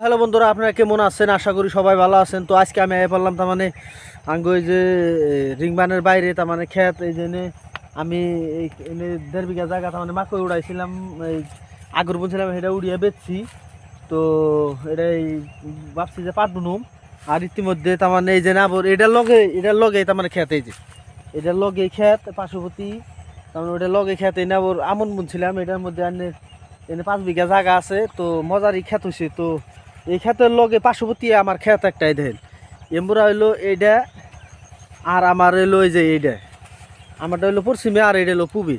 Hello বন্ধুরা, আপনারা কেমন আছেন? আশা করি সবাই ভালো আছেন। তো আজকে আমি আয় পারলাম তার মানে আঙ্গ যে রিংবানের বাইরে, তার মানে খেত, এই জন্য আমি এই এনে দেড় বিঘা জায়গা, তার মানে মাকে উড়াইছিলাম, এই আগর বলছিলাম এটা উড়িয়ে বেচছি। তো এটাই ভাবছি যে পাট বুনুম। আর ইতিমধ্যে, তার মানে এই যে না এটার লগে এটার লগে, তার মানে খেত, এই যে। এটার লগে খেত, পার্শ্ববর্তী, তার মানে ওটার লগে খেত, এই নাবর আমন বুনছিলাম। এটার মধ্যে এনে পাঁচ বিঘা জায়গা আছে, তো মজারই খেত হয়েছে তো এই ক্ষেতের লগে পার্শ্ববর্তী আমার ক্ষেত একটাই দেখেন। এমবুরা হইল এইটা আর আমার হইল এই যে এইটা আমারটা হইল পশ্চিমে আর এইটা হইল পূবে।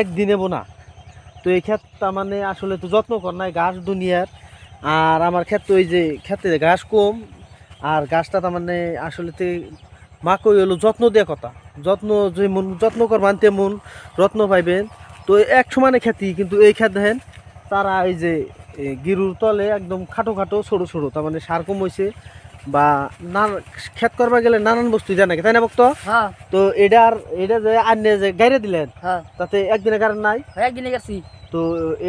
একদিনে বোনা। তো এই ক্ষেতটা মানে আসলে তো যত্ন কর নাই ঘাস দুনিয়ার। আর আমার ক্ষেত ওই যে ক্ষেতে ঘাস কম। আর ঘাসটা তার মানে আসলে তে মাকে হইল যত্ন দেওয়া কথা। যত্ন যেমন যত্ন করবেন তেমন রত্ন পাইবেন। তো এক সমানে খ্যাতি কিন্তু এই ক্ষেত দেখেন, তারা এই যে গিরুর তলে একদম খাটো খাটো ছোটো ছোটো তার মানে সার কম হয়েছে বা না খেত করবা গেলে নানান বস্তু জানে তাই না বক্ত হ্যাঁ। তো এটার এটা যে আনে যে গাইরে দিলেন হ্যাঁ। তাতে একদিনে কারণ নাই? একদিনে গেছি। তো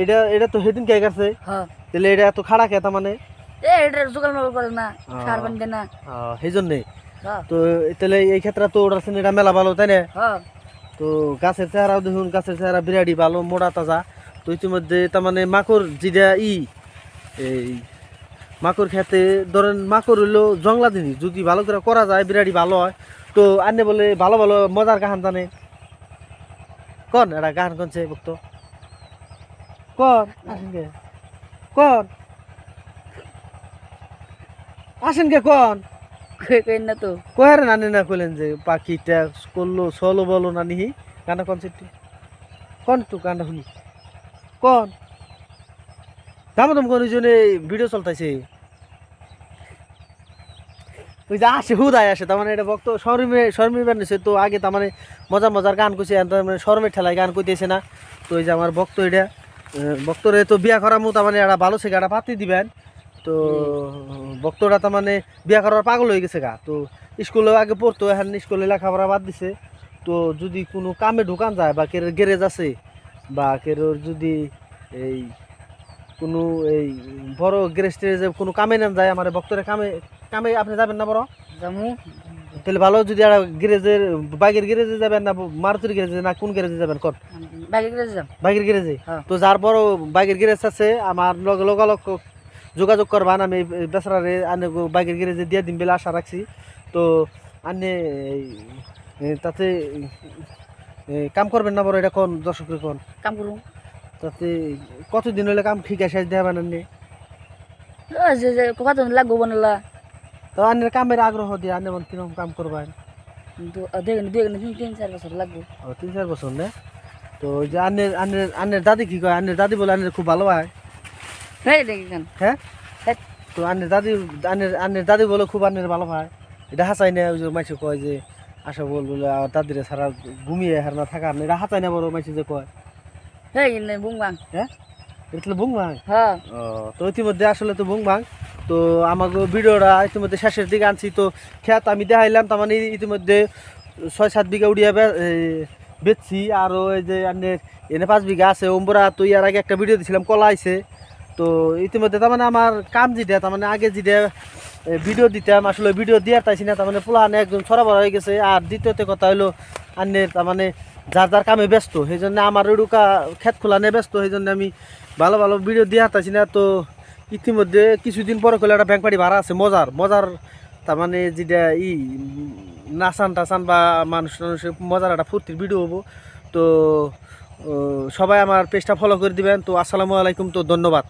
এটা এটা তো সেদিন কে গেছে। হ্যাঁ। তাহলে এটা এত খাড়া খেতা মানে? সেই জন্যে হ্যাঁ। তো তাহলে এই ক্ষেত্রে তো ওটা এটা মেলা ভালো তাই না? হ্যাঁ। তো গাছের চেহারাও দেখুন গাছের চেহারা বিরাটি ভালো মোটা তাজা। তো ইতিমধ্যে তার মানে মাকড় যেটা ই এই মাকড় খেতে ধরেন মাকড় হইল জংলা জিনিস যদি ভালো করে করা যায় বিরাটি ভালো হয় তো আনে বলে ভালো ভালো মজার কাহান জানে। কন এটা গান কনছে বক্ত কন আসেন গে। কন। আসেন গে কন। না তো। কয়ারে নানি না কইলেন যে পাখিটা করল সলো বলো না নিহি কানা কনসেপ্টটি কন তো কানা শুনি। কন? দাম দাম কোন জনে ভিডিও চলতেছে ওই যে আসে হুদায় আসে তার মানে এটা বক্ত শর্মে শর্মি বানিয়েছে তো আগে তার মানে মজার মজার গান আর তার মানে শর্মের ঠেলায় গান কইতেছে না। তো ওই যে আমার বক্ত এটা আহ, বক্তরে তো বিয়া করামু তার মানে একটা ভালো ছেলে একটা পাতি দিবেন। তো বক্তরা তার মানে বিয়া করার পাগল হয়ে গেছে গা। তো স্কুলে আগে পড়তো এখন স্কুলে লেখাপড়া বাদ দিছে। তো যদি কোনো কামে ঢুকান যায় বা কের গ্যারেজ আছে বা কের যদি এই কোনো এই বড় গ্যারেজ টেরেজে কোনো কামে না যায় আমার বক্তরে কামে কামে আপনি যাবেন না বড়? জামু তাহলে ভালো যদি একটা গ্যারেজের বাইকের গ্যারেজে যাবেন না মারুতির গ্যারেজে না কোন গ্যারেজে যাবেন? কর। বাইকে গেলে যাম বাইকের গ্যারেজে হ্যাঁ। তো যার বড় বাইকের গ্যারেজ আছে আমার লগে লগালগ যোগাযোগ করবান আমি এই বেচারারে আনে বাইকের গ্যারেজে দিয়ে দিন বলে আশা রাখছি। তো আনে তাতে কাম করবেন না বড় এটা কোন দর্শকের কোন? কাম করুম তাতে কতদিন হলে কাম ঠিক আছে দেখাবেন আনে ও, যে যে কত লাগবো বনলা? তো আনের কামের আগ্রহ দিয়ে আনে মন কীরকম কাম করবেন কিন্তু দেখেন দেখেন তিন তিন চার বছর লাগবো। তিন চার বছর না? তো ওই যে আনের আনের আনের দাদি কি কয়? আনের দাদি বলে আনের খুব ভালো হয় হ্যাঁ হ্যাঁ? হ্যাঁ। তো আনের দাদি আনের আনের দাদি বলে খুব আনের ভালো হয় এটা হাসাই না ওই যে মাইসে কয় যে আশা বল বলে আর দাদিরে সারা ঘুমিয়ে হার না থাকা এটা হাসাই না বড় মাইসে যে কয়। হ্যাঁ হ্যাঁ? এটা হ্যাঁ। তো ইতিমধ্যে আসলে তো তো আমাকে ভিডিওটা ইতিমধ্যে শেষের দিকে আনছি তো খেত আমি দেখাইলাম তার মানে ইতিমধ্যে ছয় সাত বিঘা উড়িয়া বেচছি। আরও এই যে আনের এনে পাঁচ বিঘা আছে ওম্বরা তো ইয়ার আগে একটা ভিডিও দিছিলাম কলা আইছে। তো ইতিমধ্যে তার মানে আমার কাম যেটা তার মানে আগে যেটা ভিডিও দিতাম আসলে ভিডিও দিয়ে তাইছি না তার মানে পোলাহানে একজন সরাবর হয়ে গেছে। আর দ্বিতীয়তে কথা হলো আন্নের তার মানে যার যার কামে ব্যস্ত, সেই জন্য আমার ওইটুকা খেত খোলা নিয়ে ব্যস্ত, সেই জন্য আমি ভালো ভালো ভিডিও দিয়ে হাতাছি না। তো ইতিমধ্যে কিছুদিন পরে করলে একটা ব্যাংক ভাড়া আছে, মজার মজার তার মানে যেটা ই, নাচান টাচান বা মানুষ টানুষের মজার একটা ফুর্তির ভিডিও হব। তো সবাই আমার পেজটা ফলো করে দিবেন। তো আসসালামু আলাইকুম, তো ধন্যবাদ।